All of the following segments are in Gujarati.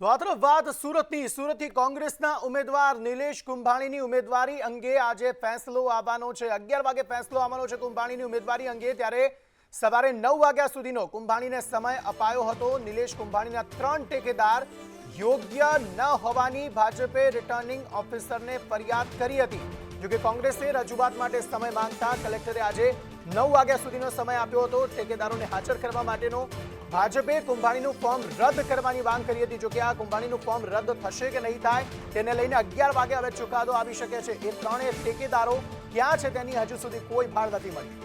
તો આ તરફ વાત સુરતની, સુરતથી કોંગ્રેસના ઉમેદવાર નિલેશ કુંભાણીની ઉમેદવારી અંગે આજે ફેંસલો આવવાનો છે. અગિયાર વાગે ફેંસલો આવવાનો છે કુંભાણીની ઉમેદવારી અંગે, ત્યારે સવારે નવ વાગ્યા સુધીનો કુંભાણીને સમય અપાયો હતો. નિલેશ કુંભાણીના ત્રણ ટેકેદાર યોગ્ય ન હોવાની ભાજપે રિટર્નિંગ ઓફિસરને ફરિયાદ કરી હતી. જોકે કોંગ્રેસે રજૂઆત માટે સમય માંગતા કલેક્ટરે આજે નવ વાગ્યા સુધીનો સમય આપ્યો હતો. ઠેકેદારોને હાજર કરવા માટેનો ભાજપે કુંભાણીનું ફોર્મ રદ કરવાની માંગ કરી હતી. જોકે આ કુંભાણીનું ફોર્મ રદ થશે કે નહીં થાય, તેને લઈને અગિયાર વાગે હવે ચુકાદો આવી શકે છે. એ ત્રણેય ઠેકેદારો ક્યાં છે તેની હજુ સુધી કોઈ ભાર નથી મળી.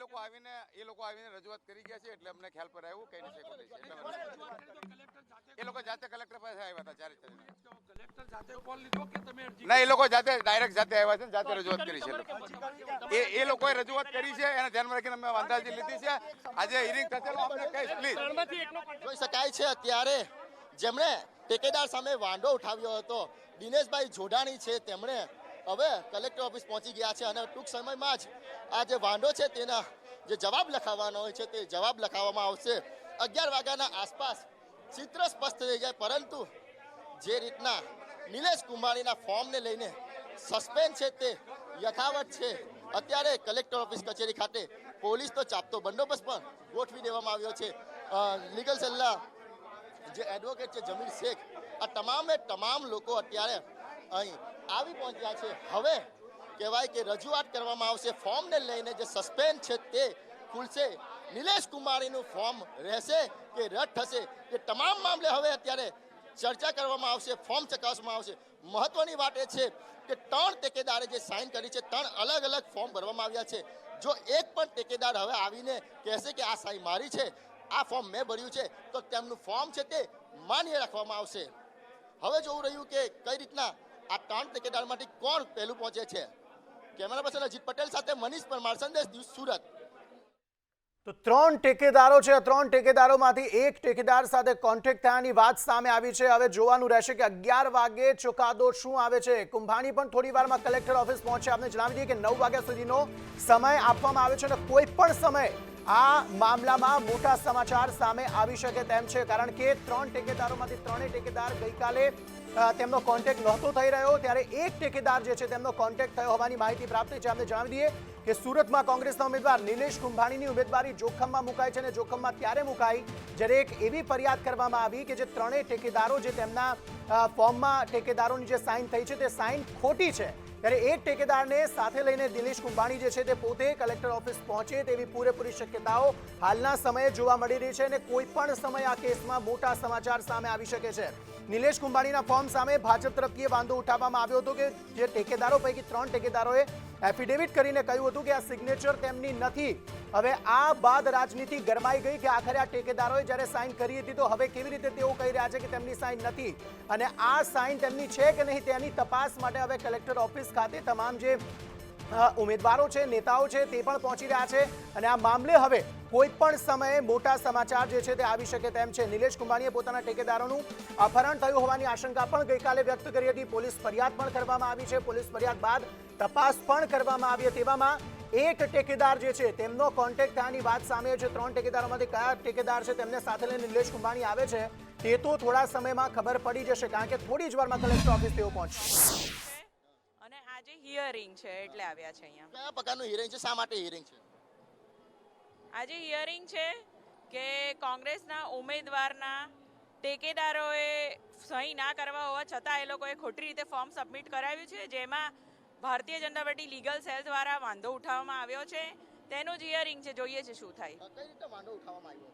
લોકો આવીને, એ લોકો આવીને રજૂઆત કરી ગયા છે, એટલે અમને ખ્યાલ પર આવ્યું કઈ નથી એ લોકો જાતે કલેક્ટર પાસે આવ્યા હતા ચારે ચારે. કલેક્ટર જાતે કોલ લીધો કે તમે અરજી ના એ લોકો જાતે ડાયરેક્ટ જાતે આવ્યા છે ને જાતે રજૂઆત કરી છે. એ એ લોકોએ રજૂઆત કરી છે એને ધ્યાનમાં રાખીને અમે અંદાજી લીધી છે. આજે હિરિંગ થશે તો અમને કહીશ પ્લીઝ જોઈ શકાય છે અત્યારે જેમણે ટેકેદાર સામે વાંડો ઉઠાવ્યો હતો દિનેશભાઈ જોડાણી છે તેમણે હવે કલેક્ટર ઓફિસ પહોંચી ગયા છે અને ટૂંક સમયમાં જ આ જે વાંડો છે તેના જે જવાબ લખાવવાનો હોય છે તે જવાબ લખાવવામાં આવશે. અગિયાર વાગ્યાના આસપાસ ચિત્ર સ્પષ્ટ થઈ જાય, પરંતુ જે રીતના નિલેશ કુંભાણીના ફોર્મને લઈને સસ્પેન્ડ છે તે યથાવત છે. અત્યારે કલેક્ટર ઓફિસ કચેરી ખાતે પોલીસ તો ચાપતો બંદોબસ્ત પણ ગોઠવી દેવામાં આવ્યો છે. લીગલ સલાહ જે એડવોકેટ છે જમીર શેખ, આ તમામે તમામ લોકો અત્યારે અહીં આવી પહોંચ્યા છે. હવે કહેવાય કે રજૂઆત કરવામાં આવશે, ફોર્મને લઈને જે સસ્પેન્ડ છે તે ખુલશે. નિલેશ કુમારીનું ફોર્મ રહેશે કે રદ થશે? એ તમામ મામલે હવે અત્યારે ચર્ચા કરવામાં આવશે, ફોર્મ ચકાસવામાં આવશે. મહત્વની વાત એ છે કે ત્રણ ટેકેદારે જે સાઇન કરી છે, ત્રણ અલગ અલગ ફોર્મ ભરવામાં આવ્યા છે. જો એક પણ ટેકેદાર હવે આવીને કહેશે કે આ સાઈ મારી છે, આ ફોર્મ મેં ભર્યું છે, તો તેમનું ફોર્મ છે તે માન્ય રાખવામાં આવશે. હવે જોવું રહ્યું કે કઈ રીતના આ ત્રણ ટેકેદારમાંથી કોણ પહેલું પહોંચે છે? કેમેરા પર્સન અજીત પટેલ સાથે મનીષ પરમાર, સંદેશ ન્યૂઝ સુરત. ત્રણ ટેકેદારો છે. ત્રણ ટેકેદારોમાંથી એક ટેકેદાર સાથે કોન્ટ્રેક્ટ થયાની વાત સામે આવી છે. હવે જોવાનું રહેશે કે અગિયાર વાગે ચુકાદો શું આવે છે. કુંભાણી પણ થોડી વારમાં કલેક્ટર ઓફિસ પહોંચે આપને જણાવી દઈએ કે નવ વાગ્યા સુધીનો સમય આપવામાં આવ્યો છે અને કોઈ પણ સમય આ મામલામાં મોટા સમાચાર સામે આવી શકે તેમ છે. કારણ કે ત્રણ ટેકેદારોમાંથી ત્રણેય ટેકેદાર ગઈકાલે તેમનો કોન્ટેક્ટ નહોતો થઈ રહ્યો. ત્યારે એક ટેકેદાર જે છે, તેમનો કોન્ટેક્ટ થયો હોવાની માહિતી પ્રાપ્ત છે. આપણે જણાવી દઈએ કે સુરતમાં કોંગ્રેસના ઉમેદવાર નિલેશ કુંભાણીની ઉમેદવારી જોખમમાં મુકાય છે અને જોખમમાં ત્યારે મુકાઈ જ્યારે એક એવી ફરિયાદ કરવામાં આવી કે જે ત્રણેય ઠેકેદારો જે તેમના ફોર્મમાં ઠેકેદારોની જે સાઇન થઈ છે તે સાઇન ખોટી છે. ત્યારે એક ઠેકેદારને સાથે લઈને દિનેશ કુંભાણી જે છે તે પોતે કલેક્ટર ઓફિસ પહોંચે તેવી પૂરેપૂરી શક્યતાઓ હાલના સમયે જોવા મળી રહી છે અને કોઈ પણ સમય આ કેસમાં મોટા સમાચાર સામે આવી શકે છે. નિલેશ કુંભાણીના ફોર્મ સામે ભાજપ તરફથી વાંધો ઉઠાવવામાં આવ્યો હતો કે જે ઠેકેદારો પૈકી ત્રણ ઠેકેદારોએ એફિડેવિટ કરીને કહ્યું હતું કે આ સિગ્નેચર તેમની નથી. હવે આ બાદ રાજનીતિ ગરમાઈ ગઈ કે આખરે આ ટેકેદારોએ જ્યારે સાઇન કરી હતી તો હવે કેવી રીતે તેઓ કહી રહ્યા છે કે તેમની સાઇન નથી? અને આ સાઇન તેમની છે કે નહીં તેની તપાસ માટે હવે કલેક્ટર ઓફિસ ખાતે તમામ જે ઉમેદવારો છે, નેતાઓ છે તે પણ પહોંચી રહ્યા છે. અને આ મામલે હવે કોઈ પણ સમયે મોટા સમાચાર જે છે તે આવી શકે તેમ છે. નિલેશ કુંભાણીએ પોતાના ઠેકેદારોનું અપહરણ થયું હોવાની આશંકા પણ ગઈકાલે વ્યક્ત કરી હતી. પોલીસ ફરિયાદ પણ કરવામાં આવી છે. પોલીસ ફરિયાદ બાદ તપાસ પણ કરવામાં આવી હતી. તેવામાં એક ટેકેદાર જે છે તેમનો કોન્ટેક્ટ થયાની વાત સામે છે ત્રણ ટેકેદારોમાંથી કયા ટેકેદાર છે તેમને સાથે લઈને નિલેશ કુંભાણી આવે છે તે તો થોડા સમયમાં ખબર પડી જશે કારણ કે થોડી જ વારમાં કલેક્ટર ઓફિસ તેઓ પહોંચશે અને આજે હિયરિંગ છે. એટલે આવ્યા છે અહીંયા. કયા પ્રકારનું હિયરિંગ છે? શા માટે હિયરિંગ છે? આજે હિયરિંગ છે કે કોંગ્રેસના ઉમેદવારના ટેકેદારોએ સહી ના કરવા હોવા છતાં એ લોકોએ ખોટી રીતે ફોર્મ સબમિટ કરાવ્યું છે જેમાં Bharatiya Janata party legal cell દ્વારા વાંધો ઉઠાવવામાં આવ્યો છે. તેનું જ હિયરિંગ છે જોઈએ છે શું થાય. કઈ રીતે વાંધો ઉઠાવવામાં આવ્યો?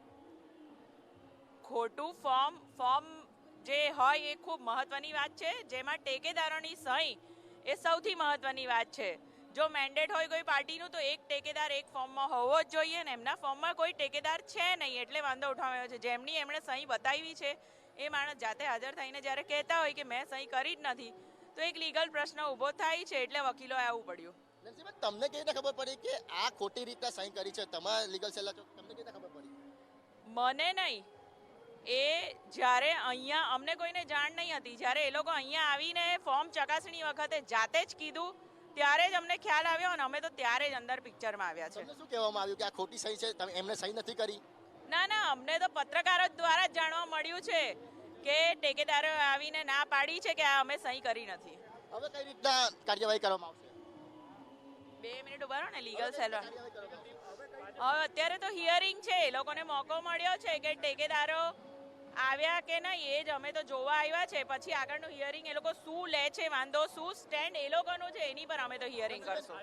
ખોટું ફોર્મ ફોર્મ જે હોય એ ખૂબ મહત્વની વાત છે જેમાં ટેકેદારોની સહી એ સૌથી મહત્વની વાત છે. જો મેન્ડેટ હોય કોઈ પાર્ટીનું તો એક ટેકેદાર એક ફોર્મમાં હોવો જ જોઈએ ને. એમના ફોર્મમાં કોઈ ટેકેદાર છે નહીં એટલે વાંધો ઉઠાવ્યો છે. જેમની એમણે સહી બતાવી છે એ માણસ જાતે હાજર થઈને જ્યારે કહેતા હોય કે મેં સહી કરી જ નથી તો એક લીગલ પ્રશ્ન ઊભો થાય છે એટલે વકીલોએ આવવું પડ્યું. નરસિંહભાઈ, તમને કેવી રીતે ખબર પડી કે આ ખોટી રીતના સહી કરી છે? તમારા લીગલ સેલ તમને કેવી રીતે ખબર પડી? મને નહીં. એ જ્યારે અહીંયા અમને કોઈને જાણ નહીં હતી. જ્યારે એ લોકો અહીંયા આવીને ફોર્મ ચકાસણી વખતે જાતે જ કીધું ત્યારે જ અમને ખ્યાલ આવ્યો અને અમે તો ત્યારે જ અંદર પિક્ચરમાં આવ્યા છે. શું કહેવામાં આવ્યું કે આ ખોટી સહી છે? તમે એમને સહી નથી કરી? ના ના અમને તો પત્રકારો દ્વારા જ જાણવા મળ્યું છે કે ટેકેદારો આવીને ના પાડી છે કે આ અમે સહી કરી નથી. હવે કઈ રીતના કાર્યવાહી કરવામાં આવશે? બે મિનિટ ઊભા રહો ને લીગલ સેલ કાર્યવાહી હવે અત્યારે તો હિયરિંગ છે એ લોકોને મોકો મળ્યો છે કે ઠેકેદારો આવ્યા કે નહીં એ જ અમે તો જોવા આવ્યા છે. પછી આગળનું હિયરિંગ એ લોકો શું લે છે વાંધો શું સ્ટેન્ડ એ લોકોનું છે એની પર અમે તો હિયરિંગ કરશું.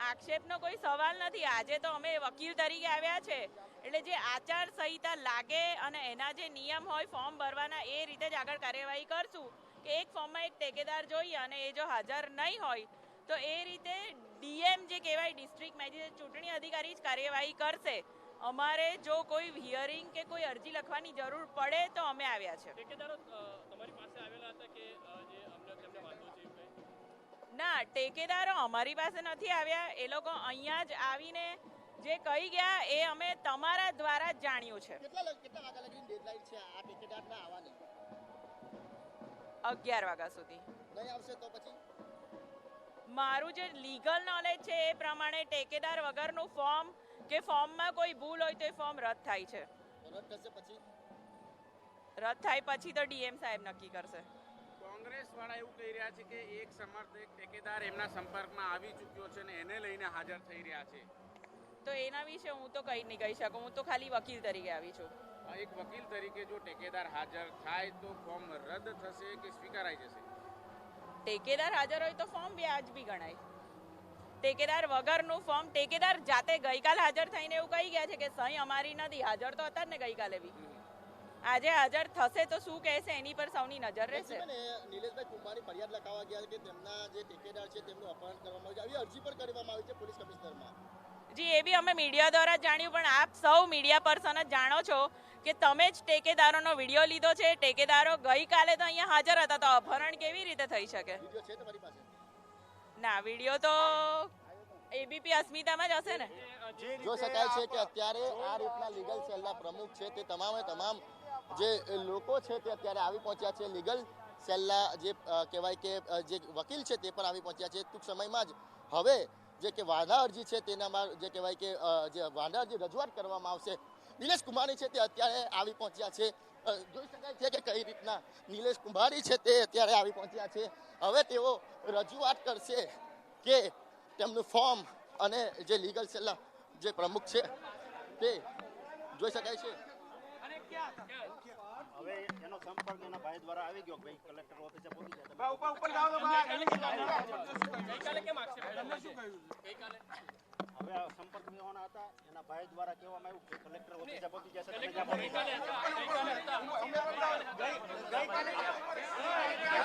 આક્ષેપનો કોઈ સવાલ નથી. આજે તો અમે વકીલ તરીકે આવ્યા છે. એટલે જે આચાર સંહિતા લાગે અને એના જે નિયમ હોય ફોર્મ ભરવાના એ રીતે જ આગળ કાર્યવાહી કરશું. કે એક ફોર્મમાં એક ટેકેદાર જોઈએ અને એ જો હાજર નહીં હોય તો એ રીતે ડીએમ જે કહેવાય ડિસ્ટ્રિક્ટ મેજિસ્ટ્રેટ ચૂંટણી અધિકારી જ કાર્યવાહી કરશે. અમારે જો કોઈ હિયરિંગ કે કોઈ અરજી લખવાની જરૂર પડે તો અમે આવ્યા છે. તમારી પાસે આવેલા હતા કે જે અમને તેમને વાંધો છે એવું કંઈ? ના ટેકેદારો અમારી પાસે નથી આવ્યા. એ લોકો અહીંયા જ આવીને જે કહી ગયા એ અમે તમારા દ્વારા જ જાણ્યું છે. અગિયાર વાગ્યા સુધી. નહીં આવશે તો પછી? મારું જે લીગલ નોલેજ છે એ પ્રમાણે ટેકેદાર વગરનું ફોર્મ કે ફોર્મમાં કોઈ ભૂલ હોય તો એ ફોર્મ રદ થાય છે. રદ પછી? રદ થાય પછી તો ડીએમ સાહેબ નક્કી કરશે. કોંગ્રેસ વાળા એવું કહી રહ્યા છે કે એક સમર્થ એક ઠેકેદાર એમના સંપર્કમાં આવી ચૂક્યો છે ને એને લઈને હાજર થઈ રહ્યા છે. તો એના વિશે હું તો કંઈ નહીં કહી શકું. હું તો ખાલી વકીલ તરીકે આવી છું. એક વકીલ તરીકે જો ટેકેદાર હાજર થાય તો ફોર્મ રદ થશે કે સ્વીકારાઈ જશે? ઠેકેદાર હાજર હોય તો ફોર્મ વ્યાજબી ગણાય. ટેકેદાર વગરનું ફોર્મ ટેકેદાર જાતે ગઈકાલ હાજર થઈને એવું કહી ગયા છે કે સહી અમારી નથી હાજર તો હતા ને ગઈકાલે બી. આજે હાજર થશે તો શું કહેશે એની પર સૌની નજર રહેશે. બેન, એ કુંભારની ફરિયાદ લખાવા ગયા કે તેમના જે ઠેકેદાર છે તેમનું અપહરણ કરવામાં આવ્યું આવી અરજી પણ કરવામાં આવી છે પોલીસ કમિશનરમાં. જી એ બી અમે મીડિયા દ્વારા જાણ્યું પણ આપ સૌ મીડિયા પર્સન જ જાણો છો કે તમે જ ટેકેદારોનો વીડિયો લીધો છે. ટેકેદારો ગઈકાલે તો અહીંયા હાજર હતા તો અપહરણ કેવી રીતે થઈ શકે? વીડિયો છે તમારી પાસે? ના વીડિયો તો એબીપી અસ્મિતામાં જ હશે ને? જો શકાય છે કે અત્યારે આ રીતના લીગલ સેલના પ્રમુખ છે તે તમામે તમામ જે લોકો છે તે અત્યારે આવી પહોંચ્યા છે. લીગલ સેલના જે કહેવાય કે જે વકીલ છે તે પણ આવી પહોંચ્યા છે ટૂંક સમયમાં જ. હવે જે કે વાંધા અરજી છે તેનામાં જે કહેવાય કે જે વાંધા અરજી રજૂઆત કરવામાં આવશે નિલેશ કુમારી છે તે અત્યારે આવી પહોંચ્યા છે. જોઈ શકાય છે કે કઈ રીતના નિલેશ કુમારી છે તે અત્યારે આવી પહોંચ્યા છે. હવે તેઓ રજૂઆત કરશે કે તેમનું ફોર્મ અને જે લીગલ સેલના જે પ્રમુખ છે તે જોઈ શકાય છે. હવે એનો સંપર્ક એના ભાઈ દ્વારા આવી ગયો કે ભાઈ કલેક્ટર ઓફિસે પહોંચી જાય. તમે ગઈકાલે કેમ આક્ષેપ તમને શું કહ્યું? ગઈકાલે. હવે આ સંપર્ક વિહોણા હતા એના ભાઈ દ્વારા કહેવામાં આવ્યું કે કલેક્ટર ઓફિસે પહોંચી જશે તમે ત્યાં પહોંચી ગઈકાલે હતા. ગઈકાલે હતા.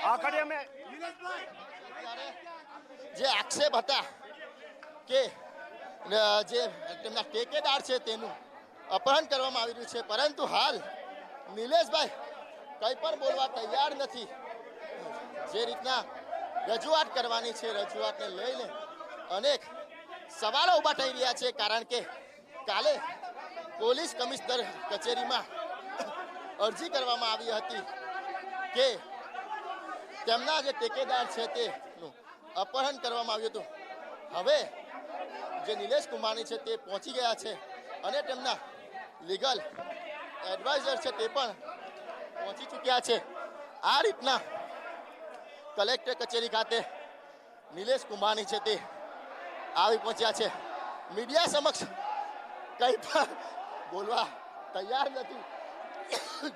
આ ઘડી અમે જે આક્ષેપ હતા કે અ, જે તેમના ટેકેદાર છે તેનું અપહરણ કરવામાં આવી રહ્યું છે. પરંતુ હાલ નિલેશભાઈ કંઈ પણ બોલવા તૈયાર નથી. જે રીતના રજૂઆત કરવાની છે, રજૂઆતને લઈને અનેક સવાલો ઊભા થઈ રહ્યા છે, કારણ કે કાલે પોલીસ કમિશનર કચેરીમાં અરજી કરવામાં આવી હતી કે તેમના જે ટેકેદાર છે તેનું અપહરણ કરવામાં આવ્યું હતું. હવે જે નિલેશ કુંભાણી છે તે પહોંચી ગયા છે અને તેમના લીગલ એડવાઇઝર છે તે પણ પહોંચી ચૂક્યા છે. આ રીતના કલેક્ટર કચેરી ખાતે નિલેશ કુંભાણી છે તે આવી પહોંચ્યા છે. મીડિયા સમક્ષ કંઈ પણ બોલવા તૈયાર નથી.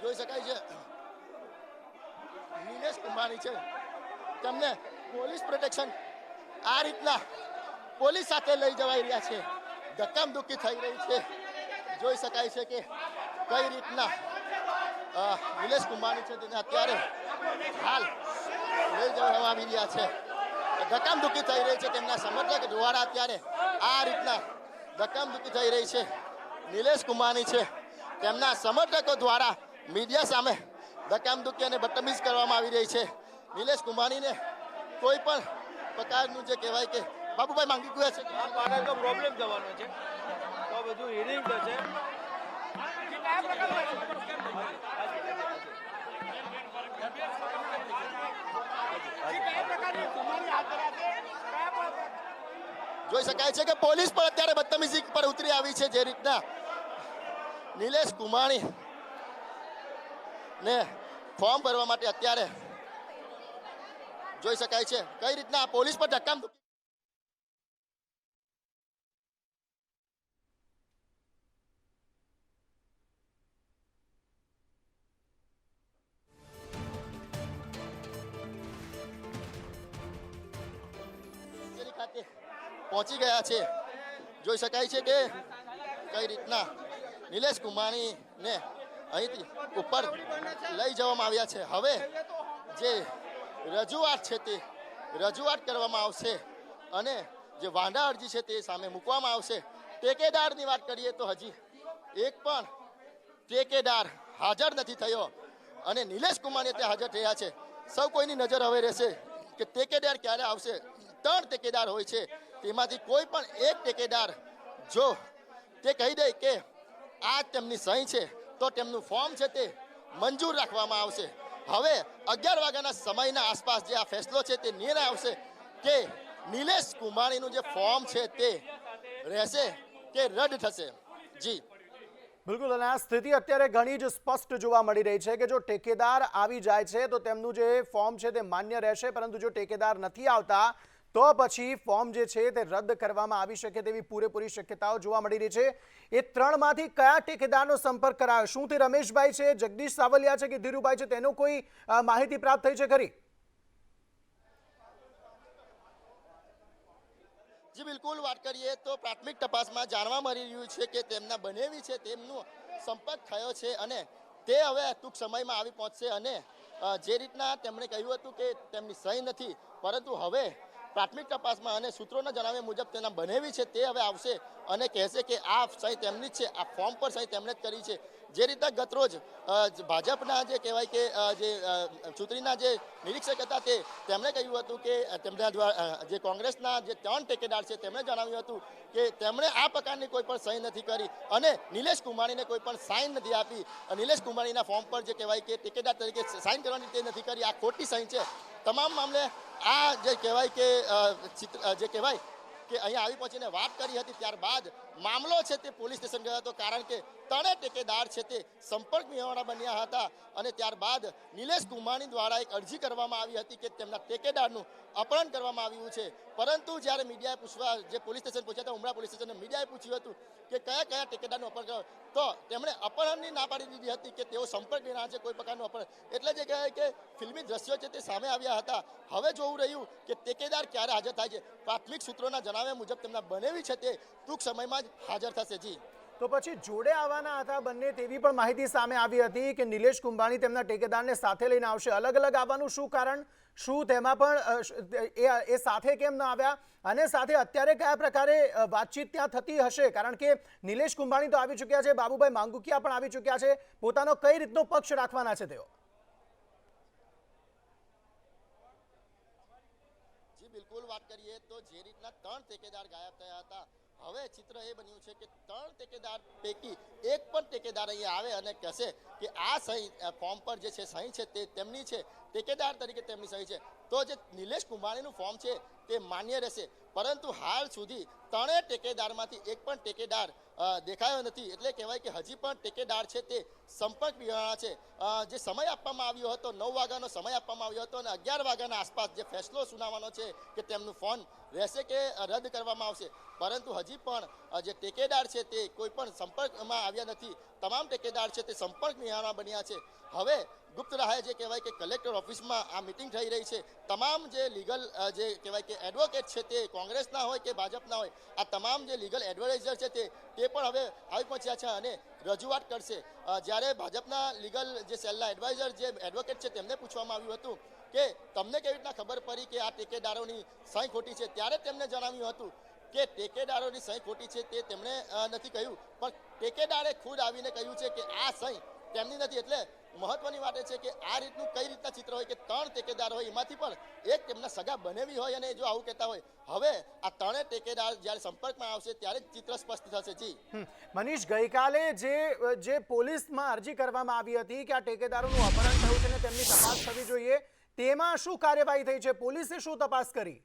જોઈ શકાય છે. નિલેશ કુંભાણી છે તેમને પોલીસ પ્રોટેક્શન આ રીતના પોલીસ સાથે લઈ જવાઈ રહ્યા છે. ધક્કામધુક્કી થઈ રહી છે. જોઈ શકાય છે કે કઈ રીતના નિલેશ કુંભાણી છે તેને અત્યારે હાલ લઈ જવામાં આવી રહ્યા છે. ધક્કામધુક્કી થઈ રહી છે તેમના સમર્થક દ્વારા અત્યારે આ રીતના ધક્કામધુક્કી થઈ રહી છે. નિલેશ કુંભાણી છે. તેમના સમર્થકો દ્વારા મીડિયા સામે ધક્કામધુક્કી અને બદતમીઝ કરવામાં આવી રહી છે. નિલેશ કુંભાણીને કોઈ પણ પ્રકારનું જે કહેવાય કે બાબુભાઈ માંગી ગયા છે મારે તો પ્રોબ્લેમ થવાનો છે. તો બધું હિયરિંગ થશે જોઈ શકાય છે કે પોલીસ પણ અત્યારે બદતમીજી પર ઉતરી આવી છે જે રીતના નિલેશ કુમાણી ને ફોર્મ ભરવા માટે અત્યારે જોઈ શકાય છે કઈ રીતના પોલીસ પર ધક્કામ પહોંચી ગયા છે. જોઈ શકાય છે કે કઈ રીતના નિલેશ કુમાણીને અહીંથી ઉપર લઈ જવામાં આવ્યા છે. હવે જે રજૂઆત છે તે રજૂઆત કરવામાં આવશે અને જે વાંધા અરજી છે તે સામે મૂકવામાં આવશે. ટેકેદારની વાત કરીએ તો હજી એક પણ ટેકેદાર હાજર નથી થયો અને નિલેશ કુમાર ત્યાં હાજર થયા છે. સૌ કોઈની નજર હવે રહેશે કે ટેકેદાર ક્યારે આવશે? ત્રણ ટેકેદાર હોય છે. તેમાંથી કોઈ પણ એક ટેકેદાર જો તે કહી દે કે આ તેમની સહી છે, તો તેમનું ફોર્મ છે તે મંજૂર રાખવામાં આવશે. હવે અગિયાર વાગ્યાના સમયના આસપાસ જે આ ફેસલો છે તે નિર્ણય આવશે કે નિલેશ કુમાણીનું જે ફોર્મ છે તે રહેશે કે રદ થશે. જી. બિલકુલ, અને આ સ્થિતિ અત્યારે ઘણી જ સ્પષ્ટ જોવા મળી રહી છે કે જો ટેકેદાર આવી જાય છે, તો તેમનું જે ફોર્મ છે તે માન્ય રહેશે, પરંતુ જો ટેકેદાર નથી આવતા તો પછી ફોર્મ જે છે તે રદ કરવામાં આવી શકે તેવી પૂરેપૂરી શક્યતાઓ જોવા મળી રહી છે. એ ત્રણમાંથી કયા ટેકેદારનો સંપર્ક કરાયો? શું તે રમેશભાઈ છે, જગદીશ સાવલિયા છે કે ધીરુભાઈ છે? તેનો કોઈ માહિતી પ્રાપ્ત થઈ છે ખરી? જી, બિલકુલ વાત કરીએ તો પ્રાથમિક તપાસમાં જાણવા મળી રહ્યું છે કે તેમના બનેવી છે, તેમનો સંપર્ક થયો છે અને તે હવે ટૂંક સમયમાં આવી પહોંચશે અને જે રીતના તેમણે કહ્યું હતું કે તેમની સહી નથી, પરંતુ હવે પ્રાથમિક તપાસમાં અને સૂત્રોના જણાવ્યા મુજબ તેના બનેવી છે તે હવે આવશે અને કહેશે કે આ સહી તેમની જ છે, આ ફોર્મ પર સહી તેમણે જ કરી છે. જે રીતે ગતરોજ ભાજપના જે કહેવાય કે જે ચૂંટણીના જે નિરીક્ષક હતા તે, તેમણે કહ્યું હતું કે તેમના દ્વારા જે કોંગ્રેસના જે ત્રણ ટેકેદાર છે તેમણે જણાવ્યું હતું કે, તેમણે આ પ્રકારની કોઈ પણ સહી નથી કરી અને નિલેશ કુમારીને કોઈ પણ સાઇન નથી આપી. નિલેશ કુમારીના ફોર્મ પર જે કહેવાય કે, ટેકેદાર તરીકે સાઇન કરવાની તે નથી કરી. આ ખોટી સહી છે. તમામ મામલે આ જે કહેવાય કે ચિત્ર જે કહેવાય કે, અહીંયા આવી પહોંચીને વાત કરી હતી ત્યારબાદ મામલો છે તે પોલીસ સ્ટેશન ગયો હતો, કારણ કે તણે ટેકેદાર છે તે સંપર્ક વિહોણા બન્યા હતા અને ત્યારબાદ નિલેશ ગુમાણી દ્વારા એક અરજી કરવામાં આવી હતી કે તેમના ટેકેદારનું અપહરણ કરવામાં આવ્યું છે. પરંતુ જ્યારે મીડિયાએ પૂછવા, જે પોલીસ સ્ટેશન પૂછ્યા હતા, ઉમરા પોલીસ સ્ટેશનને મીડિયાએ પૂછ્યું હતું કે કયા કયા ટેકેદારનું અપહરણ તો તેમણે અપહરણની ના પાડી દીધી હતી કે તેઓ સંપર્ક વિના છે, કોઈ પ્રકારનું અપહરણ. એટલે જે કહેવાય કે ફિલ્મી દ્રશ્યો છે તે સામે આવ્યા હતા. હવે જોવું રહ્યું કે ટેકેદાર ક્યારે હાજર થાય છે. પ્રાથમિક સૂત્રોના જણાવ્યા મુજબ તેમના બનેવી છે તે ટૂંક સમયમાં જ હાજર થશે જી. તો પછી જોડે આવવાના હતા બંને તેવી પણ માહિતી સામે આવી હતી કે નિલેશ કુંભાણી તેમના ટેકેદારને સાથે લઈને આવશે. અલગ અલગ આવવાનું શું કારણ? શું તેમાં પણ એ સાથે કેમ ન આવ્યા? અને સાથે અત્યારે કયા પ્રકારે વાતચીત ત્યાં થતી હશે? કારણ કે નિલેશ કુંભાણી તો આવી ચૂક્યા છે બાબુભાઈ માંગુકિયા પણ આવી ચૂક્યા છે. પોતાનો કઈ રીતનો પક્ષ રાખવાના છે તેઓ? બિલકુલ વાત કરીએ તો જે રીતના ત્રણ ટેકેદાર ગાયબ થયા હતા હવે ચિત્ર એ બન્યું છે કે ત્રણ ટેકેદાર પૈકી એક પણ ટેકેદાર અહીંયા આવે અને કહેશે કે આ સહી ફોર્મ પર જે છે સહી છે તે તેમની છે, ટેકેદાર તરીકે તેમની સહી છે. તો જે નિલેશ કુમારીનું ફોર્મ છે તે માન્ય રહેશે. પરંતુ હાલ સુધી ત્રણેય ટેકેદારમાંથી એક પણ ટેકેદાર દેખાયો નથી. એટલે કહેવાય કે હજી પણ ટેકેદાર છે તે સંપર્ક વિહોણા છે. જે સમય આપવામાં આવ્યો હતો, નવ વાગ્યાનો સમય આપવામાં આવ્યો હતો અને અગિયાર વાગ્યાના આસપાસ જે ફેસલો સુનાવવાનો છે કે તેમનું ફોન રહેશે કે રદ કરવામાં આવશે? પરંતુ હજી પણ જે ટેકેદાર છે તે કોઈ પણ સંપર્કમાં આવ્યા નથી. તમામ ટેકેદાર છે તે સંપર્ક વિહાણા બન્યા છે. હવે ગુપ્ત રાહે જે કહેવાય કે કલેક્ટર ઓફિસમાં આ મિટિંગ થઈ રહી છે, તમામ જે લીગલ જે કહેવાય કે એડવોકેટ છે તે કોંગ્રેસના હોય કે ભાજપના હોય, આ તમામ જે લીગલ એડવાઇઝર છે તે તે પણ હવે આવી પહોંચ્યા છે અને રજૂઆત કરશે. જ્યારે ભાજપના લીગલ જે સેલના એડવાઇઝર જે એડવોકેટ છે તેમને પૂછવામાં આવ્યું હતું કે તમને કેવી રીતના ખબર પડી કે આ ટેકેદારોની સહી ખોટી છે? ત્યારે તેમને જણાવ્યું હતું કે ટેકેદારોની સહી ખોટી છે તે તેમણે નથી કહ્યું. પણ ટેકેદારે ખુદ આવીને કહ્યું છે કે આ સહી તેમની નથી. એટલે મહત્વની વાત એ છે કે આ રીતનું કઈ રીતના ચિત્ર હોય કે ત્રણ ટેકેદાર હોય, એમાંથી પણ એક તેમના સગા બનેવી હોય અને જો આવું કહેતા હોય. હવે આ ત્રણે ટેકેદાર જ્યારે સંપર્કમાં આવશે ત્યારે જ ચિત્ર સ્પષ્ટ થશે. જી. મનીષ, ગઈકાલે જે જે પોલીસમાં અરજી કરવામાં આવી હતી કે આ ટેકેદારોનું અપહરણ થયું છે અને તેમની તપાસ થવી જોઈએ તેમાં શું કાર્યવાહી થઈ છે? પોલીસે શું તપાસ કરી?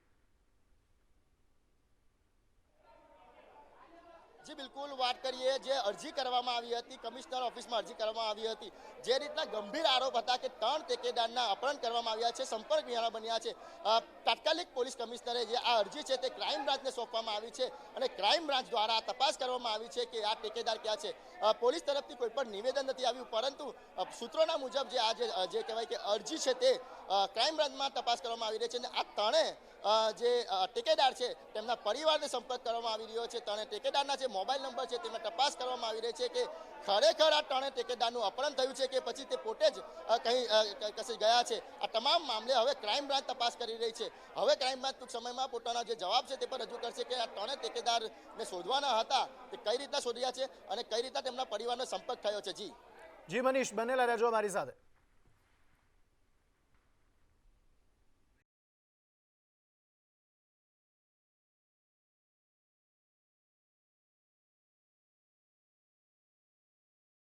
જી, બિલકુલ વાત કરીએ. જે અરજી કરવામાં આવી હતી, કમિશનર ઓફિસમાં અરજી કરવામાં આવી હતી, જે રીતના ગંભીર આરોપ હતા કે ત્રણ ટેકેદારના અપહરણ કરવામાં આવ્યા છે, સંપર્ક વિહાણા બન્યા છે તાત્કાલિક પોલીસ કમિશનરે જે આ અરજી છે તે ક્રાઇમ બ્રાન્ચને સોંપવામાં આવી છે અને ક્રાઇમ બ્રાન્ચ દ્વારા તપાસ કરવામાં આવી છે કે આ ટેકેદાર ક્યાં છે. પોલીસ તરફથી કોઈ પણ નિવેદન નથી આવ્યું, પરંતુ સૂત્રોના મુજબ જે આજે જે કહેવાય કે અરજી છે તે ક્રાઇમ બ્રાન્ચમાં તપાસ કરવામાં આવી રહી છે અને આ ત્રણે જે ટેકેદાર છે, તેમના પરિવારને સંપર્ક કરવામાં આવી રહ્યો છે. ત્રણે ટેકેદારના જે મોબાઈલ નંબર છે, તેમાં તપાસ કરવામાં આવી રહી છે કે ખરેખર આ ત્રણે ટેકેદારનું અપહરણ થયું છે કે પછી તે પોતે જ કંઈ કશે ગયા છે? આ તમામ મામલે હવે ક્રાઇમ બ્રાન્ચ તપાસ કરી રહી છે. હવે ક્રાઇમ બ્રાન્ચ ટૂંક સમયમાં પોતાના જે જવાબ છે તે પણ રજૂ કરશે કે આ ત્રણે ટેકેદારને શોધવાના હતા, તે કઈ રીતના શોધ્યા છે અને કઈ રીતના તેમના પરિવારનો સંપર્ક થયો છે. જી. જી, મનીષ, બનેલા રહેજો અમારી સાથે.